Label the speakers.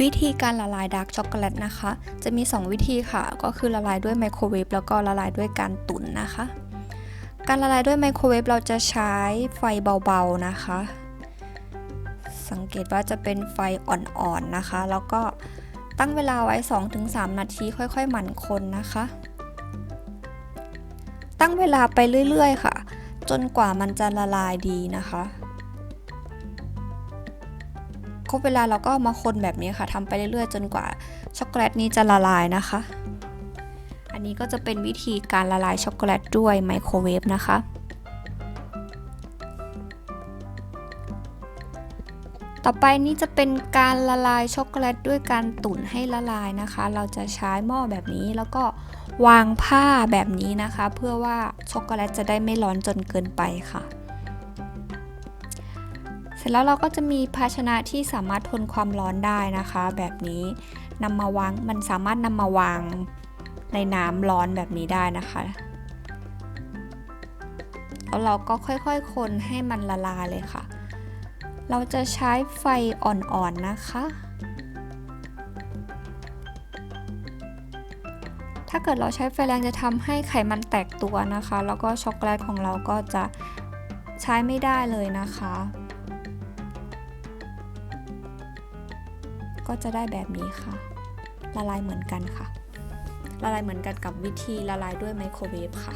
Speaker 1: วิธีการละลายดาร์กช็อกโกแลตนะคะ จะมี 2 วิธีค่ะ ก็คือละลายด้วยไมโครเวฟแล้วก็ละลายด้วยการตุ๋นนะคะ การละลายด้วยไมโครเวฟเราจะใช้ไฟเบาๆนะคะ สังเกตว่าจะเป็นไฟอ่อนๆนะคะ แล้วก็ตั้งเวลาไว้ 2-3 นาทีค่อยๆ หมั่นคนนะคะ ตั้งเวลาไปเรื่อยๆ ค่ะ จนกว่ามันจะละลายดีนะคะ ครบเวลาเราก็มาคนแบบนี้ค่ะทำไปเรื่อยๆ จนกว่าช็อกโกแลตนี้จะละลายนะคะ อันนี้ก็จะเป็นวิธีการละลายช็อกโกแลตด้วยไมโครเวฟนะคะต่อไปนี้จะเป็นการละลายช็อกโกแลตด้วยการตุ๋นให้ละลายนะคะ เราจะใช้หม้อแบบนี้แล้วก็วางผ้าแบบนี้นะคะ เพื่อว่าช็อกโกแลตจะได้ไม่ร้อนจนเกินไปค่ะ ร็จแล้วเราก็จะมีภาชนะที่สามารถทนความร้อนได้นะคะ แบบนี้นำมาวางมันสามารถนำมาวางในน้ำร้อนแบบนี้ได้นะคะแล้วเราก็ค่อยๆคนให้มันละลายเลยค่ะ เราจะใช้ไฟอ่อนๆนะคะ ถ้าเกิดเราใช้ไฟแรงจะทำให้ไขมันแตกตัวนะคะ แล้วก็ช็อกโกแลตของเราก็จะใช้ไม่ได้เลยนะคะ ก็จะได้แบบนี้ค่ะ ละลายเหมือนกันค่ะ ละลายเหมือนกันกับวิธีละลายด้วยไมโครเวฟค่ะ